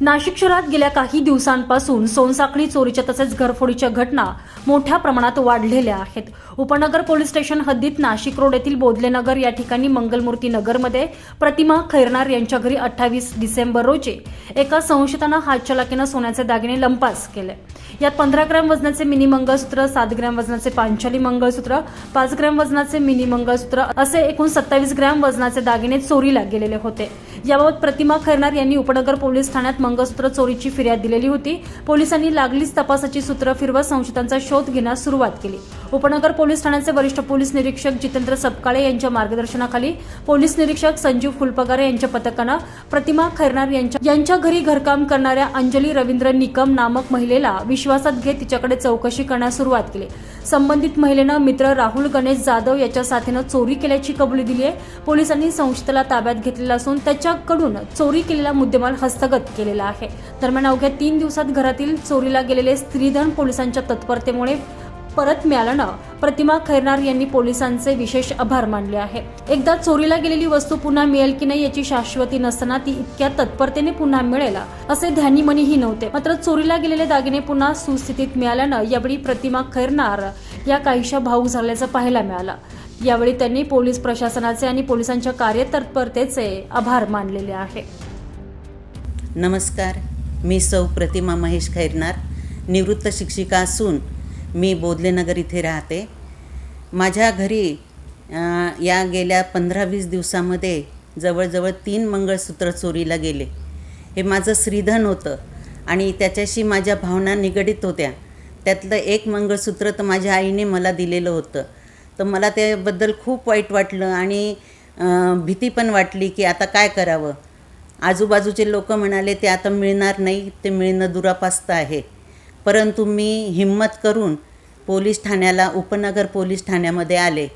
नाशिक शहरात गेल्या काही दिवसांपासून सोनसाखळी चोरीच्या तसेच घरफोडीच्या घटना मोठ्या प्रमाणात वाढलेल्या आहेत. उपनगर पोलीस स्टेशन हद्दीत नाशिक रोड येथील बोधलेनगर या ठिकाणी मंगलमूर्ती नगरमध्ये प्रतिमा खैरनार यांच्या घरी अठ्ठावीस डिसेंबर रोजी एका संशयितानं हातचलाकीनं सोन्याचे दागिने लंपास केले. यात पंधरा ग्रॅम वजनाचे मिनी मंगळसूत्र सात ग्रॅम वजनाचे पांचाली मंगळसूत्र पाच ग्रॅम वजनाचे मिनी मंगळसूत्र असे एकूण सत्तावीस ग्रॅम वजनाचे दागिने चोरीला गेलेले होते. याबाबत प्रतिमा खैरनार यांनी उपनगर पोलीस ठाण्यात मंगळसूत्र चोरीची फिर्याद दिलेली होती. पोलिसांनी लागलीच तपासाची सूत्र फिरवत संशयितांचा शोध घेण्यास सुरुवात केली. उपनगर पोलीस ठाण्याचे वरिष्ठ पोलीस निरीक्षक जितेंद्र सपकाळे यांच्या मार्गदर्शनाखाली पोलीस निरीक्षक संजीव फुलपगारे यांच्या पथकानं प्रतिमा खैरनार यांच्या यांच्या घरी घरकाम करणाऱ्या अंजली रवींद्र निकम नामक महिलेला विश्वासात घेत तिच्याकडे चौकशी करण्यास सुरुवात केली. संबंधित महिलेनं मित्र राहुल गणेश जाधव याच्या साथीनं चोरी केल्याची कबुली दिली आहे. पोलिसांनी संशयिताला ताब्यात घेतलेला असून त्याच्याकडून चोरी केलेला मुद्देमाल हस्तगत केलेला आहे. दरम्यान अवघ्या तीन दिवसात घरातील चोरीला गेलेले स्त्रीधन पोलिसांच्या तत्परतेमुळे परत मिळाल्यानं प्रतिमा खैरनार यांनी पोलिसांचे विशेष आभार मानले आहे. एकदा चोरीला गेलेली वस्तू पुन्हा मिळेल की नाही याची शाश्वती नसताना ती इतक्या तत्परतेने पुन्हा मिळेल असे ध्यानीमनीही नव्हते. मात्र चोरीला गेलेले दागिने पुन्हा सुस्थितीत मिळाल्यानं यावेळी प्रतिमा खैरनार या काहीशा भाऊक झाल्याचं पाहायला मिळालं. यावेळी त्यांनी पोलीस प्रशासनाचे आणि पोलिसांच्या कार्यतत्परतेचे आभार मानलेले आहे. नमस्कार. मी सौ प्रतिमा महेश खैरनार निवृत्त शिक्षिका असून मी बोधलेनगर इथे राहते. माझ्या घरी या गेल्या पंधरा वीस दिवसामध्ये जवळजवळ तीन मंगळसूत्र चोरीला गेले. हे माझं श्रीधन होतं आणि त्याच्याशी माझ्या भावना निगडीत होत्या. त्यातलं एक मंगळसूत्र तर माझ्या आईने मला दिलेलं होतं. तर मला त्याबद्दल खूप वाईट वाटलं आणि भीती पण वाटली की आता काय करावं? आजूबाजूचे लोक म्हणाले ते आता मिळणार नाही ते मिळणं दुरापास्त आहे. परंतु मी हिंमत करून पोलीस ठाण्याला उपनगर पोलीस ठाण्यामध्ये आले.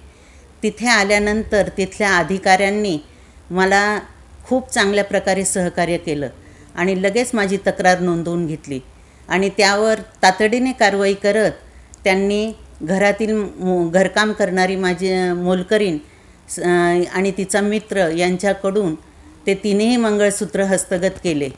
तिथे आल्यानंतर तिथल्या अधिकाऱ्यांनी मला खूप चांगल्या प्रकारे सहकार्य केलं आणि लगेच माझी तक्रार नोंदवून घेतली आणि त्यावर तातडीने कारवाई करत त्यांनी घरातील मो घरकाम करणारी माझी मोलकरीण स- आणि तिचा मित्र यांच्याकडून ते तिन्ही मंगळसूत्र हस्तगत केले.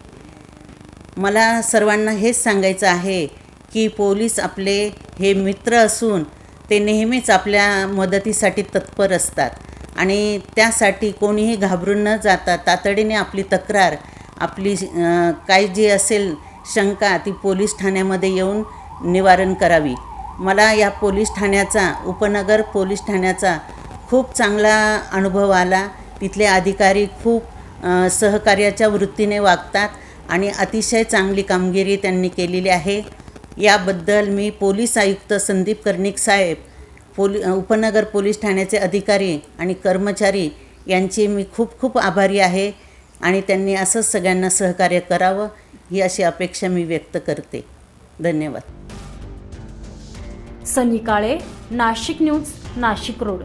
मला सर्वांना हेच सांगायचं आहे की पोलीस आपले हे मित्र असून ते नेहमीच आपल्या मदतीसाठी तत्पर असतात आणि त्यासाठी कोणीही घाबरून न जाता तातडीने आपली तक्रार आपली काय जी असेल शंका ती पोलीस ठाण्यामध्ये येऊन निवारण करावी. मला या पोलीस ठाण्याचा उपनगर पोलीस ठाण्याचा खूप चांगला अनुभव आला. तिथले अधिकारी खूप सहकार्याच्या वृत्तीने वागतात आणि अतिशय चांगली कामगिरी त्यांनी केलेली आहे. याबद्दल मी पोलीस आयुक्त संदीप कर्णिक साहेब पोली उपनगर पोलीस ठाण्याचे अधिकारी आणि कर्मचारी यांची मी खूप खूप आभारी आहे आणि त्यांनी असंच सगळ्यांना सहकार्य करावं ही अशी अपेक्षा मी व्यक्त करते. धन्यवाद. Sunny Kale Nashik news Nashik road.